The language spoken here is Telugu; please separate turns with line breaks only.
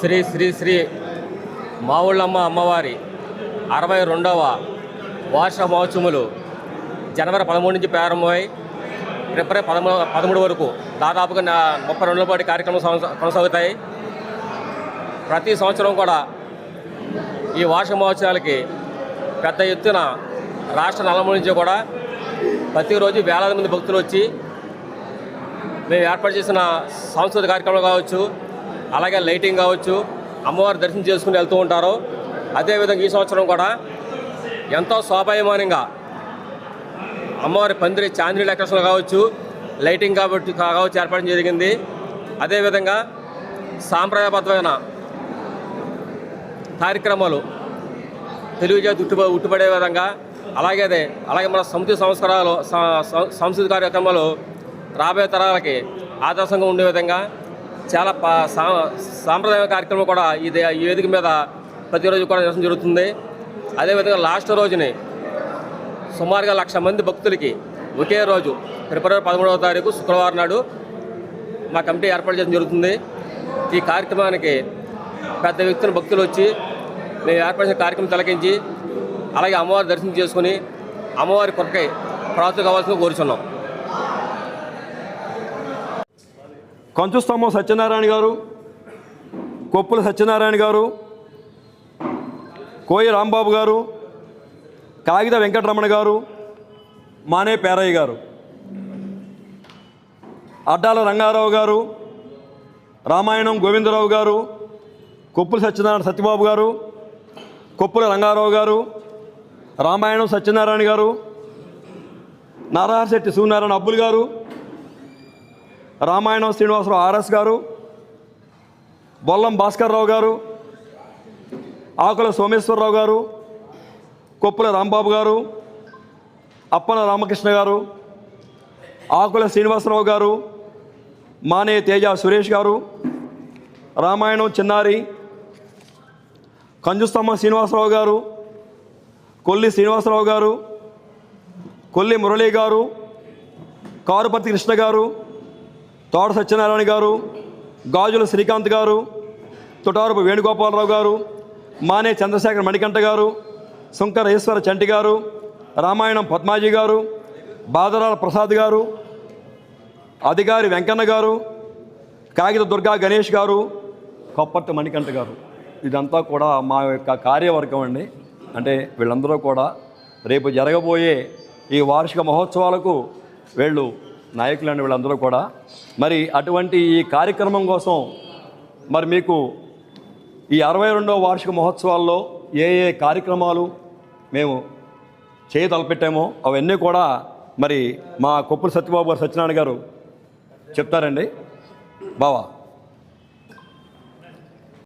శ్రీ శ్రీ శ్రీ మావుళ్ళమ్మ అమ్మవారి అరవై రెండవ వార్షిక మహోత్సవములు జనవరి పదమూడు నుంచి ప్రారంభమై ఫిబ్రవరి పదమూడు పదమూడు వరకు దాదాపుగా ముప్పై రెండుల పాటు కార్యక్రమం కొనసాగుతాయి. ప్రతి సంవత్సరం కూడా ఈ వార్షిక మహోత్సవాలకి పెద్ద ఎత్తున రాష్ట్ర నలుమూల నుంచి కూడా ప్రతిరోజు వేలాది మంది భక్తులు వచ్చి మేము ఏర్పాటు చేసిన సాంస్కృతిక కార్యక్రమాలు కావచ్చు అలాగే లైటింగ్ కావచ్చు అమ్మవారి దర్శనం చేసుకుని వెళ్తూ ఉంటారు. అదేవిధంగా ఈ సంవత్సరం కూడా ఎంతో శోభాయమానంగా అమ్మవారి పందిరి చాంద్రీ డెకరేషన్లు కావచ్చు లైటింగ్ కాబట్టి కావచ్చు ఏర్పాటు జరిగింది. అదేవిధంగా సాంప్రదాయబద్ధమైన కార్యక్రమాలు తెలుగు జాతి ఉట్టుబ విధంగా అలాగే అదే అలాగే మన సంస్కృతి సంస్కారాలు స- సంస్కృతి కార్యక్రమాలు రాబోయే తరాలకి ఆదర్శంగా ఉండే విధంగా చాలా పా సా- సాంప్రదాయ కార్యక్రమం కూడా ఈ ఈ వేదిక మీద ప్రతిరోజు కూడా నిరసన జరుగుతుంది. అదేవిధంగా లాస్ట్ రోజుని సుమారుగా లక్ష మంది భక్తులకి ఒకే రోజు ఫిబ్రవరి పదమూడవ తారీఖు శుక్రవారం నాడు మా కమిటీ ఏర్పాటు చేయడం జరుగుతుంది. ఈ కార్యక్రమానికి పెద్ద వ్యక్తులు భక్తులు వచ్చి మేము ఏర్పాటు చేసిన కార్యక్రమం తిలకించి అలాగే అమ్మవారి దర్శనం చేసుకుని అమ్మవారి కొరకై ప్రార్థన కావాల్సిందిగా కోరుచున్నాం.
కంచుస్తంభం సత్యనారాయణ గారు కొప్పుల సత్యనారాయణ గారు కోయ రాంబాబు గారు కాగిత వెంకటరమణ గారు మానే పేరయ్య గారు అడ్డాల రంగారావు గారు రామాయణం గోవిందరావు గారు కొప్పుల సత్యనారాయణ సత్యబాబు గారు కొప్పుల రంగారావు గారు రామాయణం సత్యనారాయణ గారు నారాయణశెట్టి సూర్యనారాయణ అబ్బుల్ గారు రామాయణం శ్రీనివాసరావు ఆర్ఎస్ గారు బొల్లం భాస్కర్రావు గారు ఆకుల సోమేశ్వరరావు గారు కొప్పుల రాంబాబు గారు అప్పన రామకృష్ణ గారు ఆకుల శ్రీనివాసరావు గారు మానే తేజ సురేష్ గారు రామాయణం చిన్నారి కంజుస్తమ్మ శ్రీనివాసరావు గారు కొల్లి శ్రీనివాసరావు గారు కొల్లి మురళీ గారు కారుపతి కృష్ణ గారు తోట సత్యనారాయణ గారు గాజుల శ్రీకాంత్ గారు తుటారపు వేణుగోపాలరావు గారు మానే చంద్రశేఖర్ మణికంఠ గారు శంకర ఈశ్వర చంటి గారు రామాయణం పద్మాజీ గారు బాదరాల ప్రసాద్ గారు అధికారి వెంకన్న గారు కాగిత దుర్గా గణేష్ గారు కొప్పట్టు మణికంఠ గారు. ఇదంతా కూడా మా యొక్క కార్యవర్గం అండి. అంటే వీళ్ళందరూ కూడా రేపు జరగబోయే ఈ వార్షిక మహోత్సవాలకు వీళ్ళు నాయకులండి వీళ్ళందరూ కూడా. మరి అటువంటి ఈ కార్యక్రమం కోసం మరి మీకు ఈ అరవై రెండవ వార్షిక మహోత్సవాల్లో ఏ ఏ కార్యక్రమాలు మేము చేయతలపెట్టామో అవన్నీ కూడా మరి మా కొప్పుల సత్యబాబు గారు సత్యనారాయణ గారు చెప్తారండి. బావా.